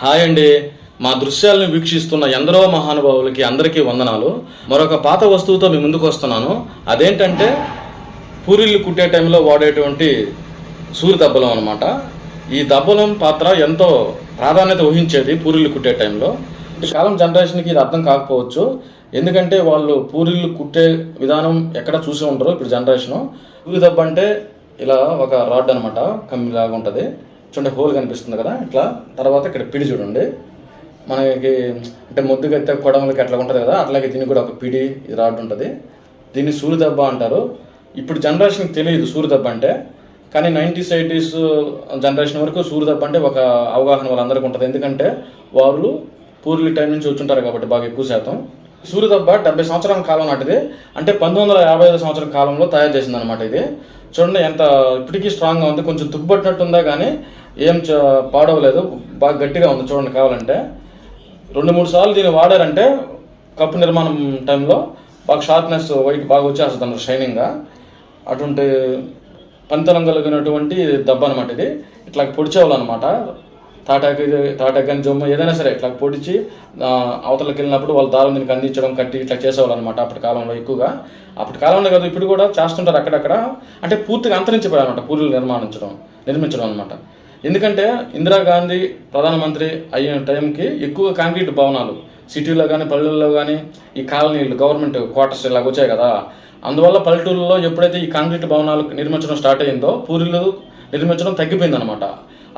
Hi అండి. మా దృశ్యాలను వీక్షిస్తున్న ఎందరో మహానుభావులకి అందరికీ వందనాలు. మరొక పాత వస్తువుతో మీ ముందుకు వస్తున్నాను. అదేంటంటే పూరీలు కుట్టే టైంలో వాడేటువంటి సూరి దబ్బలం అనమాట ఈ దబ్బలం పాత్ర ఎంతో ప్రాధాన్యత వహించేది పూరీలు కుట్టే టైంలో. కాలం జనరేషన్కి ఇది అర్థం కాకపోవచ్చు. ఎందుకంటే వాళ్ళు పూరీలు కుట్టే విధానం ఎక్కడ చూసి ఉండరు. ఇప్పుడు జనరేషను. పూరి దెబ్బ అంటే ఇలా ఒక రాడ్ అనమాట కమ్మిలాగా ఉంటుంది. చూడండి హోల్ కనిపిస్తుంది కదా ఇట్లా. తర్వాత ఇక్కడ పిడి చూడండి. మనకి అంటే ముద్దుగా అయితే కొడమలకి ఎట్లా ఉంటుంది కదా అట్లాగే దీనికి కూడా ఒక పిడి ఇది రాడ్ ఉంటుంది. దీన్ని సూర్యదెబ్బ అంటారు. ఇప్పుడు జనరేషన్కి తెలియదు సూర్యదెబ్బ అంటే కానీ నైంటీస్ ఎయిటీస్ జనరేషన్ వరకు సూర్యదెబ్బ అంటే ఒక అవగాహన వాళ్ళందరికీ ఉంటుంది. ఎందుకంటే వాళ్ళు పూర్వీ టైం నుంచి వచ్చుంటారు కాబట్టి బాగా ఎక్కువ శాతం. సూర్యదెబ్బ డెబ్బై సంవత్సరాల కాలం నాటిది. అంటే పంతొమ్మిది వందల యాభై ఐదు సంవత్సరం కాలంలో తయారు చేసింది అనమాట ఇది. చూడండి ఎంత ఇప్పటికీ స్ట్రాంగ్గా ఉంది. కొంచెం తుప్పుపట్టినట్టు ఉందా కానీ ఏం చ- పాడవలేదు. బాగా గట్టిగా ఉంది చూడండి కావాలంటే. రెండు మూడు సార్లు దీన్ని వాడారంటే కప్పు నిర్మాణం టైంలో బాగా షార్ప్నెస్ వైట్ బాగా వచ్చేస్తుంది అన్నమాట షైనింగ్గా అటువంటి పంతనం కలిగినటువంటి దెబ్బ అనమాట ఇది. ఇట్లా పొడిచేవాళ్ళు అనమాట తాటాకి తాటాకి కానీ జొమ్మ ఏదైనా సరే ఇట్లా పొడిచి అవతలకి వెళ్ళినప్పుడు వాళ్ళు దారం దీనికి అందించడం కట్టి ఇట్లా చేసేవాళ్ళు అనమాట అప్పటి కాలంలో ఎక్కువగా. అప్పటి కాలంలో కాదు ఇప్పుడు కూడా చేస్తుంటారు అక్కడక్కడ. అంటే పూర్తిగా అంతరించిపోయారు అనమాట పూర్వీలు నిర్మాణించడం నిర్మించడం అనమాట ఎందుకంటే ఇందిరాగాంధీ ప్రధానమంత్రి అయిన టైంకి ఎక్కువ కాంక్రీట్ భవనాలు సిటీలో కానీ పల్లెల్లో కానీ ఈ కాలనీలు గవర్నమెంట్ క్వార్టర్స్ ఇలాగ వచ్చాయి కదా. అందువల్ల పల్లెటూరులో ఎప్పుడైతే ఈ కాంక్రీట్ భవనాలు నిర్మించడం స్టార్ట్ అయిందో పూరిలు నిర్మించడం తగ్గిపోయింది అనమాట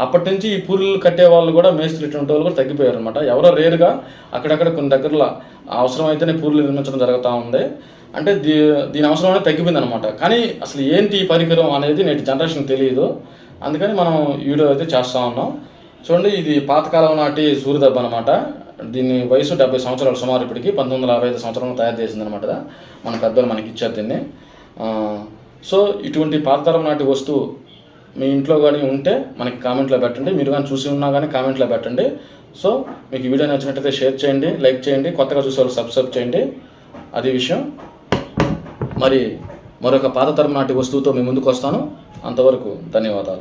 అప్పటి నుంచి ఈ పూరిలు కట్టే వాళ్ళు కూడా మేస్త్రి ఇటువంటి వాళ్ళు కూడా తగ్గిపోయారు అనమాట ఎవరో రేరుగా అక్కడక్కడ కొన్ని దగ్గరలో అవసరమైతేనే పూర్లు నిర్మించడం జరుగుతూ ఉంది. అంటే దీ దీని అవసరం అనేది తగ్గిపోయింది అనమాట కానీ అసలు ఏంటి ఈ పరికరం అనేది నేటి జనరేషన్ తెలియదు. అందుకని మనం వీడియో అయితే చేస్తూ ఉన్నాం. చూడండి ఇది పాతకాలం నాటి సూర్యదెబ్బ అనమాట దీని వయసు డెబ్బై సంవత్సరాలు సుమారు ఇప్పటికి పంతొమ్మిది వందల యాభై ఐదు సంవత్సరంలో తయారు చేసింది అనమాట మన పెద్దలు మనకి ఇచ్చారు దీన్ని. సో ఇటువంటి పాతకాలం నాటి వస్తువు మీ ఇంట్లో కానీ ఉంటే మనకి కామెంట్లో పెట్టండి. మీరు కానీ చూసి ఉన్నా కానీ కామెంట్లో పెట్టండి. సో మీకు వీడియో నచ్చినట్టయితే షేర్ చేయండి లైక్ చేయండి కొత్తగా చూసే వాళ్ళు సబ్స్క్రైబ్ చేయండి. అది విషయం. మరి మరొక పాతతరం నాటి వస్తువుతో మీ ముందుకు వస్తాను. అంతవరకు ధన్యవాదాలు.